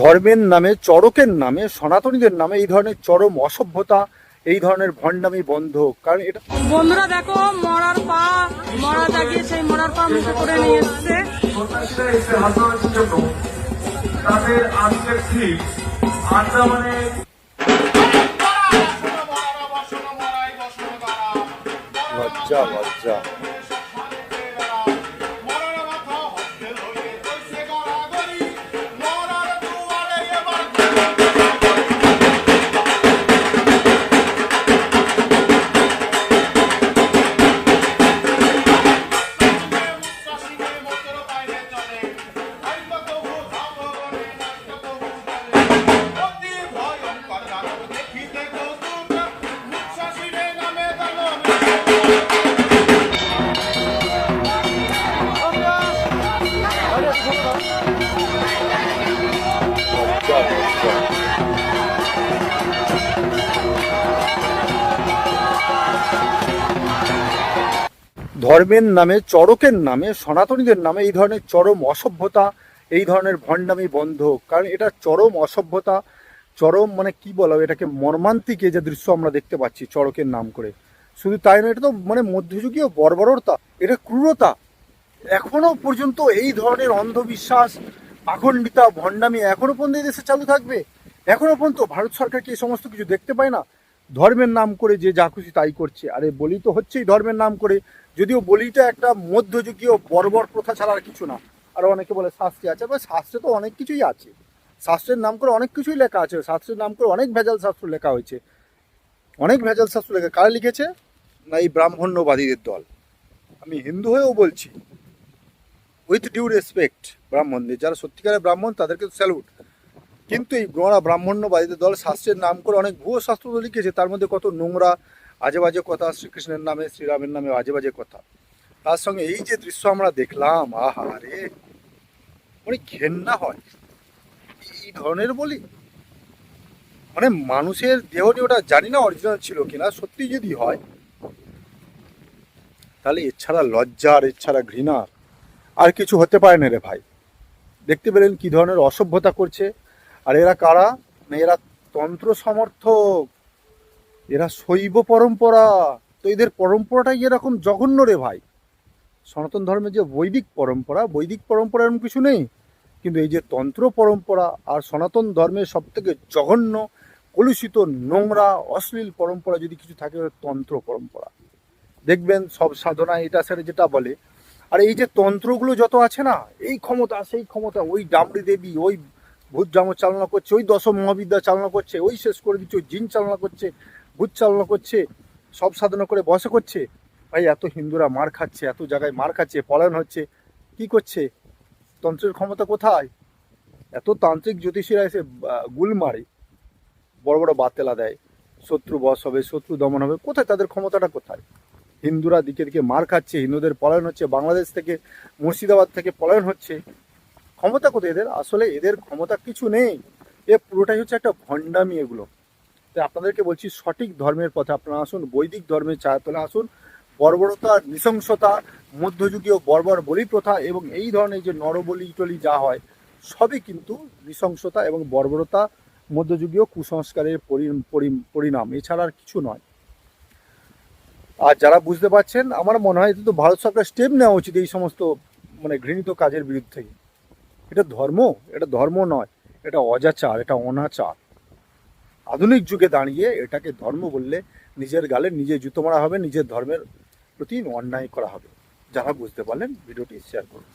ধর্মের নামে চড়কের নামে সনাতনীদের নামে এই ধরনের চরম অসভ্যতা এই ধরনের ভণ্ডামি বন্ধ। কারণ এটা বন্ধুরা দেখো মরার পা মরা জাগিয়ে সেই মরার পা মুখে করে নিয়ে এসছে। তাদের আজকের ঠিক আন্দামানে লজ্জা লজ্জা। ধর্মের নামে চড়কের নামে, সনাতনীদের নামে এই ধরনের চরম অসভ্যতা, এই ধরনের ভণ্ডামি বন্ধ। কারণ এটা চরম অসভ্যতা, চরম মানে কি বলা এটাকে মর্মান্তিকে যে দৃশ্য আমরা দেখতে পাচ্ছি চড়কের নাম করে। শুধু তাই নয়, এটা তো মানে মধ্যযুগীয় বর্বরতা, এটা ক্রূরতা। এখনও পর্যন্ত এই ধরনের অন্ধবিশ্বাস, আখণ্ডিতা, ভণ্ডামি এখনও পর্যন্ত এই দেশে চালু থাকবে। এখনও পর্যন্ত ভারত সরকার কি এই সমস্ত কিছু দেখতে পায় না। ধর্মের নাম করে যে যা খুশি তাই করছে। আরে বলি তো হচ্ছেই ধর্মের নাম করে। যদিও বলিটা একটা মধ্যযুগীয় বর্বর প্রথা ছাড়া আর কিছু না। আর অনেকে বলে শাস্ত্রে আছে, বা শাস্ত্রে তো অনেক কিছুই আছে। শাস্ত্রের নাম করে অনেক কিছুই লেখা আছে। শাস্ত্রের নাম করে অনেক ভেজাল শাস্ত্র লেখা হয়েছে। অনেক ভেজাল শাস্ত্র লেখা। কারা লিখেছে? না, এই ব্রাহ্মণ্যবাদীদের দল। আমি হিন্দু হয়েও বলছি। উইথ ডিউ রেসপেক্ট ব্রাহ্মণদের। যারা সত্যিকারের ব্রাহ্মণ, তাদেরকে স্যালুট। কিন্তু এই গোড়া ব্রাহ্মণ্যবাদীদের দল শাস্ত্রের নাম করে অনেক ভুয়ো শাস্ত্র লিখেছে, তার মধ্যে কত নোংরা আজে বাজে কথা, শ্রীকৃষ্ণের নামে, শ্রীরামের নামে আজে বাজে কথা। তার সঙ্গে এই যে দৃশ্য আমরা দেখলাম, আহা রে অনেক ঘেন্না হয়। এই ধরনের বলি? মানে মানুষের দেহ নিয়ে ওটা জানি না অরিজিনাল ছিল কিনা, সত্যি যদি হয়, তাহলে এছাড়া লজ্জার এছাড়া ঘৃণার আর কিছু হতে পারে না রে ভাই। দেখতে পেলেন কি ধরনের অসভ্যতা করছে আর এরা কারা? না, এরা তন্ত্র সমর্থক এরা শৈব পরম্পরা। তো এদের পরম্পরাটাই এরকম জঘন্য রে ভাই। সনাতন ধর্মের যে বৈদিক পরম্পরা বৈদিক পরম্পরা এরকম কিছু নেই। কিন্তু এই যে তন্ত্র পরম্পরা আর সনাতন ধর্মের সব থেকে জঘন্য, কলুষিত, নোংরা, অশ্লীল পরম্পরা যদি কিছু থাকে তন্ত্র পরম্পরা। দেখবেন সব সাধনা এটা সেটা যেটা বলে, আর এই যে তন্ত্রগুলো যত আছে না, এই ক্ষমতা, সেই ক্ষমতা, ওই ডামরি দেবী, ওই ভূত জামর চালনা করছে, ওই দশম মহাবিদ্যা চালনা করছে, ওই শেষ করে দিচ্ছে, ওই জিন চালনা করছে, ভূত চালনা করছে, সব সাধনা করে বসে করছে। ভাই, এত হিন্দুরা মার খাচ্ছে, এত জায়গায় মার খাচ্ছে, পলায়ন হচ্ছে, কি করছে? তন্ত্রের ক্ষমতা কোথায়? এত তান্ত্রিক জ্যোতিষীরা এসে গুল মারে, বড় বড় বাতেলা দেয়, শত্রু বস হবে, শত্রু দমন হবে, কোথায় তাদের ক্ষমতাটা কোথায়? হিন্দুরা দিকে দিকে মার খাচ্ছে, হিন্দুদের পলায়ন হচ্ছে, বাংলাদেশ থেকে, মুর্শিদাবাদ থেকে পলায়ন হচ্ছে ক্ষমতা কোথায় এদের? আসলে এদের ক্ষমতা কিছু নেই। এ পুরোটাই হচ্ছে একটা ভণ্ডামি এগুলো। তাই আপনাদেরকে বলছি, সঠিক ধর্মের পথে আপনারা আসুন, বৈদিক ধর্মের ছায়াতলে আসুন। বর্বরতা, নৃশংসতা, মধ্যযুগীয় বর্বর বলি প্রথা এবং এই ধরনের যে নরবলি টলি যা হয়, সবই কিন্তু নৃশংসতা এবং বর্বরতা, মধ্যযুগীয় কুসংস্কারের পরি- পরি- পরিণাম। এছাড়া আর কিছু নয়। আর যারা বুঝতে পারছেন, আমার মনে হয় কিন্তু ভারত সরকার স্টেপ নেওয়া উচিত এই সমস্ত মানে ঘৃণিত কাজের বিরুদ্ধে। এটা ধর্ম এটা ধর্ম নয়, এটা অজাচার, এটা অনাচার। আধুনিক যুগে দাঁড়িয়ে এটাকে ধর্ম বললে নিজের গালে নিজে জুতো মারা হবে, নিজের ধর্মের প্রতি অন্যায় করা হবে। যারা বুঝতে পারলেন, ভিডিওটি শেয়ার করুন।